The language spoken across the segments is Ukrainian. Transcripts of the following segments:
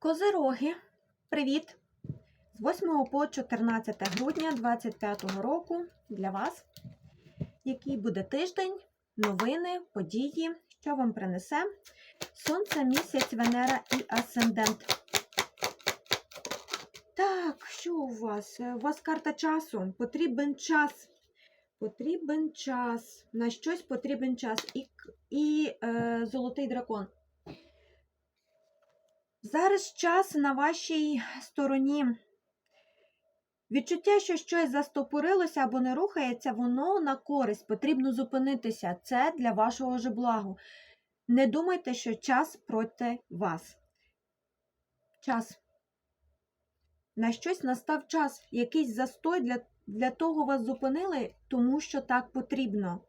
Козироги, привіт! З 8 по 14 грудня 2025 року для вас, який буде тиждень, новини, події, що вам принесе Сонце, місяць, Венера і Асцендент. Так, що у вас? У вас карта часу. Потрібен час. Потрібен час. На щось потрібен час. І, і е, золотий дракон. Зараз час на вашій стороні. Відчуття, що щось застопорилося або не рухається, воно на користь. Потрібно зупинитися. Це для вашого же благу. Не думайте, що час проти вас. Час. На щось настав час. Якийсь застой для, для того вас зупинили, тому що так потрібно.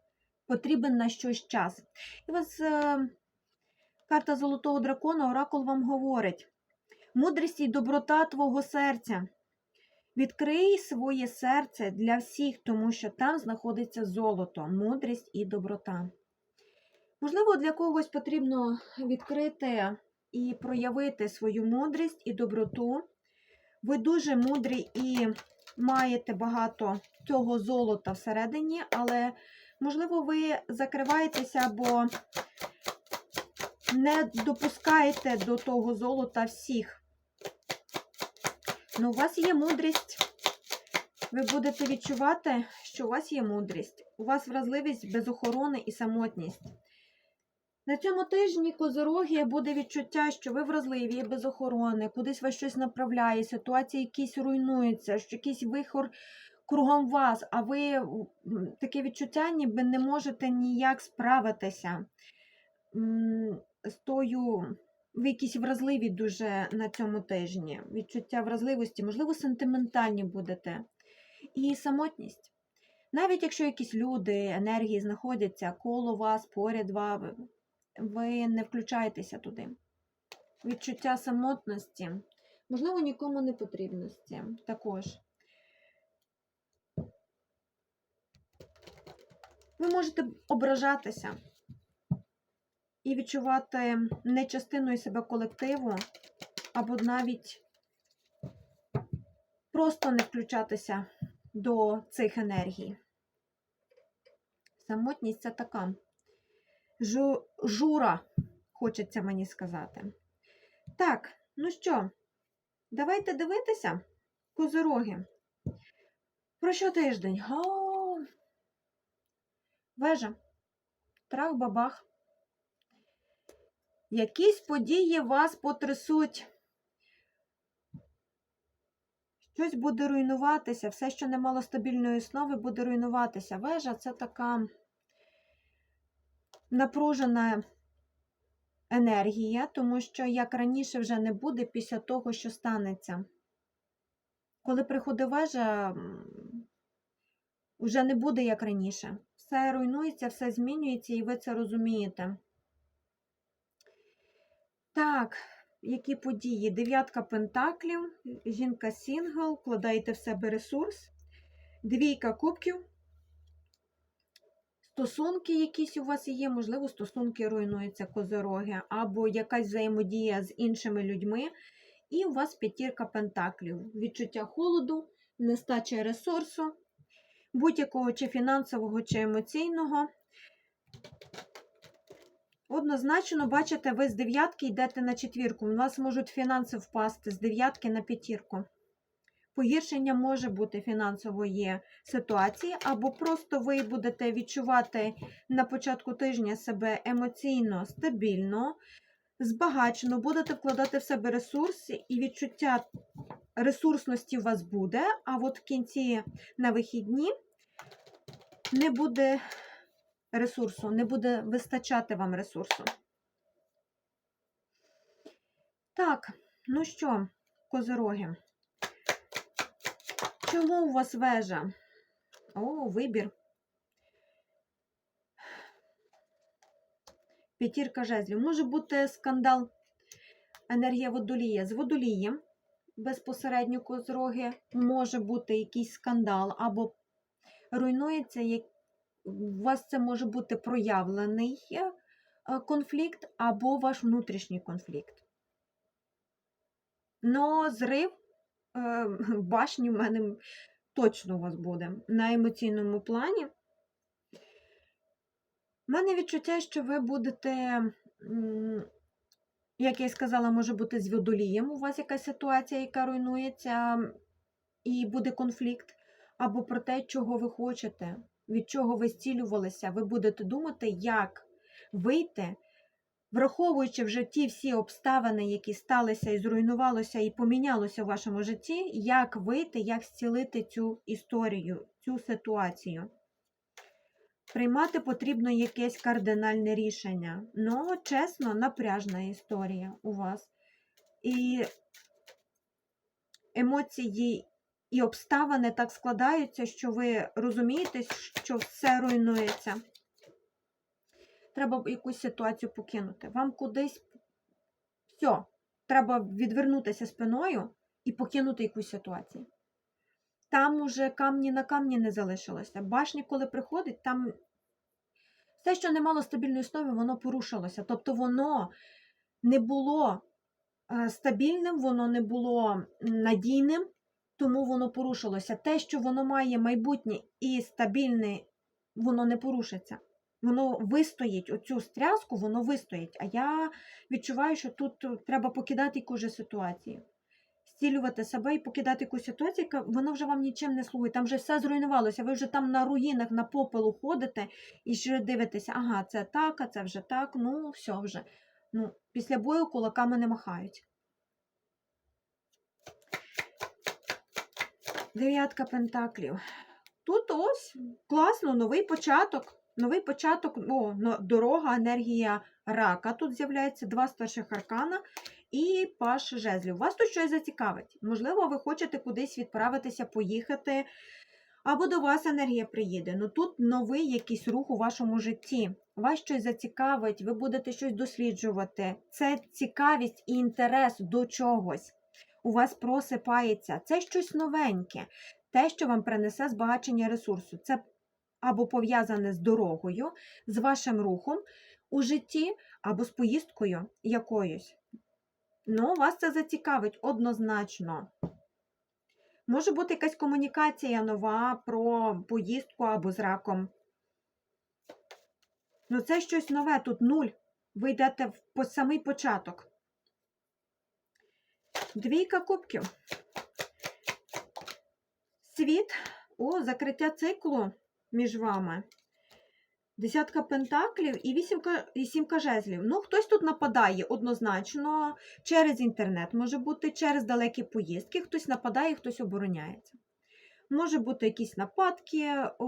Потрібен на щось час. І вас. Е, Карта Золотого дракона Оракул вам говорить: мудрість і доброта твого серця. Відкрий своє серце для всіх, тому що там знаходиться золото, мудрість і доброта. Можливо, для когось потрібно відкрити і проявити свою мудрість і доброту. Ви дуже мудрі і маєте багато цього золота всередині, але, можливо, ви закриваєтеся або не допускаєте до того золота всіх. Ну, у вас є мудрість. Ви будете відчувати, що у вас є мудрість. У вас вразливість без охорони і самотність. На цьому тижні козороги буде відчуття, що ви вразливі, без охорони, кудись вас щось направляє, ситуації якісь руйнуються, що якийсь вихор кругом вас, а ви таке відчуття, ніби не можете ніяк справитися з тою, ви якісь вразливі дуже на цьому тижні. Відчуття вразливості, можливо, сентиментальні будете. І самотність. Навіть якщо якісь люди, енергії знаходяться коло вас, поряд вас, ви не включаєтеся туди. Відчуття самотності, можливо, нікому не потрібності також. Ви можете ображатися і відчувати не частиною себе колективу, або навіть просто не включатися до цих енергій. Самотність це така жу, жура, хочеться мені сказати. Так, ну що, давайте дивитися, козироги. Про що тиждень? О, вежа, трах бабах. Якісь події вас потрясуть. Щось буде руйнуватися, все, що не мало стабільної основи, буде руйнуватися. Вежа це така напружена енергія, тому що як раніше вже не буде після того, що станеться. Коли приходить вежа, вже не буде як раніше. Все руйнується, все змінюється, і ви це розумієте. Так, які події? Дев'ятка пентаклів, жінка сінгл, вкладаєте в себе ресурс, двійка кубків, стосунки якісь у вас є, можливо, стосунки руйнуються козороги, або якась взаємодія з іншими людьми, і у вас п'ятірка пентаклів, відчуття холоду, нестача ресурсу, будь-якого чи фінансового, чи емоційного. Однозначно, бачите, ви з дев'ятки йдете на четвірку. У вас можуть фінанси впасти з дев'ятки на п'ятірку. Погіршення може бути фінансової ситуації, або просто ви будете відчувати на початку тижня себе емоційно стабільно, збагачено, будете вкладати в себе ресурси, і відчуття ресурсності у вас буде, а от в кінці на вихідні не буде ресурсу, не буде вистачати вам ресурсу. Так, ну що, козироги, чому у вас вежа? О, вибір. П'ятірка жезлів. Може бути скандал енергія водолія. З водолієм безпосередньо козроги може бути якийсь скандал або руйнується у вас це може бути проявлений е, конфлікт або ваш внутрішній конфлікт. Но зрив е, башні в мене точно у вас буде на емоційному плані. У мене відчуття, що ви будете, як я й сказала, може бути з водолієм. У вас якась ситуація, яка руйнується, і буде конфлікт, або про те, чого ви хочете, від чого ви зцілювалися. Ви будете думати, як вийти, враховуючи вже ті всі обставини, які сталися і зруйнувалося, і помінялося в вашому житті, як вийти, як зцілити цю історію, цю ситуацію. Приймати потрібно якесь кардинальне рішення. Ну, чесно, напряжна історія у вас. І емоції і обставини так складаються, що ви розумієте, що все руйнується. Треба якусь ситуацію покинути. Вам кудись все, треба відвернутися спиною і покинути якусь ситуацію. Там уже камні на камні не залишилося. Башня, коли приходить, там все, що не мало стабільної основи, воно порушилося. Тобто воно не було е, стабільним, воно не було надійним, тому воно порушилося. Те, що воно має майбутнє і стабільне, воно не порушиться. Воно вистоїть оцю стряску, воно вистоїть. А я відчуваю, що тут треба покидати якусь ситуацію. Зцілювати себе і покидати якусь ситуацію, яка вона вже вам нічим не слугує. Там вже все зруйнувалося. Ви вже там на руїнах, на попелу ходите і ще дивитеся, ага, це так, а це вже так, ну, все вже. Ну, Після бою кулаками не махають. Дев'ятка пентаклів. Тут ось класно, новий початок. Новий початок, о, дорога, енергія рака. Тут з'являється два старших аркана і паш жезлів. Вас тут щось зацікавить. Можливо, ви хочете кудись відправитися, поїхати, або до вас енергія приїде. Ну тут новий якийсь рух у вашому житті. Вас щось зацікавить, ви будете щось досліджувати. Це цікавість і інтерес до чогось. У вас просипається. Це щось новеньке, те, що вам принесе збагачення ресурсу. Це або пов'язане з дорогою, з вашим рухом у житті, або з поїздкою якоюсь. Ну, вас це зацікавить однозначно. Може бути якась комунікація нова про поїздку або з раком. Ну, це щось нове, тут нуль. Ви йдете в самий початок. Двійка кубків. Світ. О, закриття циклу між вами. Десятка пентаклів і вісімка, і сімка жезлів. Ну, хтось тут нападає однозначно через інтернет, може бути через далекі поїздки, хтось нападає, хтось обороняється. Може бути якісь нападки о,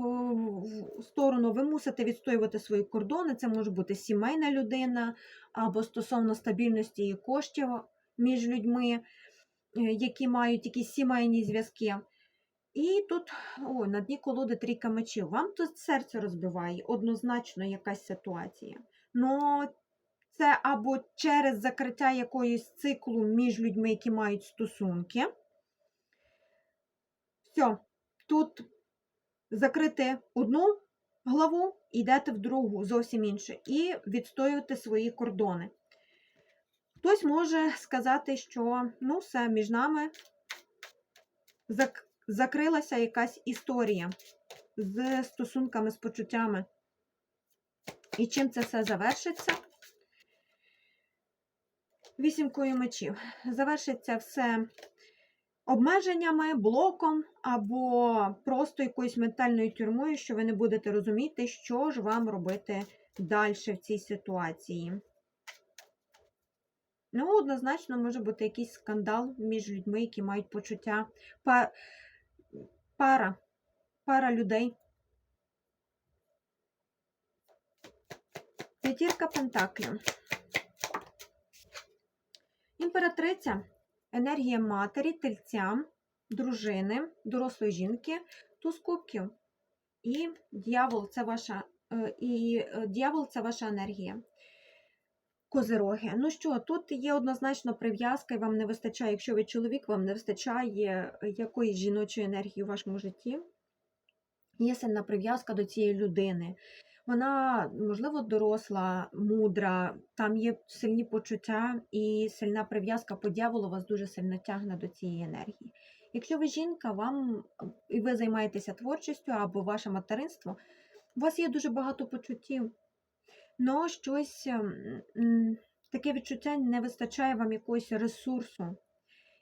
в сторону, ви мусите відстоювати свої кордони. Це може бути сімейна людина або стосовно стабільності і коштів між людьми, е, які мають якісь сімейні зв'язки. І тут, о, на дні колоди трійка мечів. Вам тут серце розбиває однозначно якась ситуація. Ну, це або через закриття якоїсь циклу між людьми, які мають стосунки. Все, тут закрити одну главу, йдете в другу, зовсім іншу, і відстоювати свої кордони. Хтось може сказати, що ну, все, між нами зак- закрилася якась історія з стосунками, з почуттями. І чим це все завершиться? Вісімкою мечів. Завершиться все обмеженнями, блоком або просто якоюсь ментальною тюрмою, що ви не будете розуміти, що ж вам робити далі в цій ситуації. Ну, однозначно, може бути якийсь скандал між людьми, які мають почуття. Па- Пара. Пара людей. П'ятірка Пентаклів. Імператриця. Енергія матері, тельця, дружини, дорослої жінки, туз кубків. І дьявол це ваша, е, і е, дьявол це ваша енергія. Козироги. Ну що, тут є однозначно прив'язка, і вам не вистачає, якщо ви чоловік, вам не вистачає якоїсь жіночої енергії у вашому житті. Є сильна прив'язка до цієї людини. Вона, можливо, доросла, мудра, там є сильні почуття і сильна прив'язка по дьяволу вас дуже сильно тягне до цієї енергії. Якщо ви жінка, вам і ви займаєтеся творчістю або ваше материнство, у вас є дуже багато почуттів, але щось ем, таке відчуття не вистачає вам якогось ресурсу.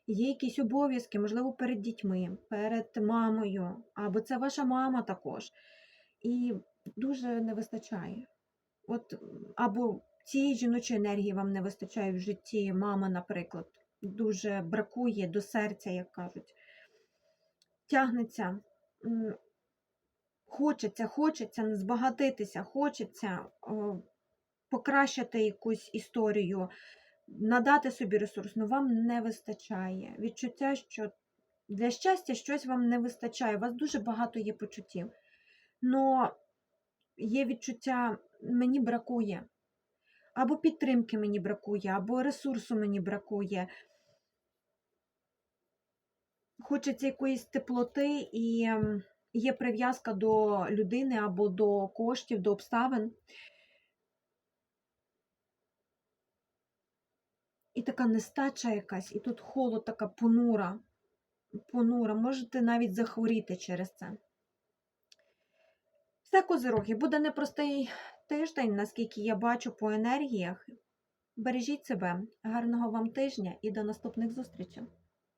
Є якісь обов'язки, можливо, перед дітьми, перед мамою, або це ваша мама також. І дуже не вистачає. От, або цієї жіночої енергії вам не вистачає в житті мами, наприклад. Дуже бракує до серця, як кажуть. Тягнеться, хочеться, хочеться збагатитися, хочеться покращити якусь історію, надати собі ресурс, але вам не вистачає. Відчуття, що для щастя щось вам не вистачає. У вас дуже багато є почуттів. Но є відчуття, мені бракує. Або підтримки мені бракує, або ресурсу мені бракує. Хочеться якоїсь теплоти і ем, є прив'язка до людини або до коштів, до обставин. І така нестача якась, і тут холод така понура. Понура. Можете навіть захворіти через це. Все, козироги, буде непростий тиждень, наскільки я бачу по енергіях. Бережіть себе, гарного вам тижня і до наступних зустрічей.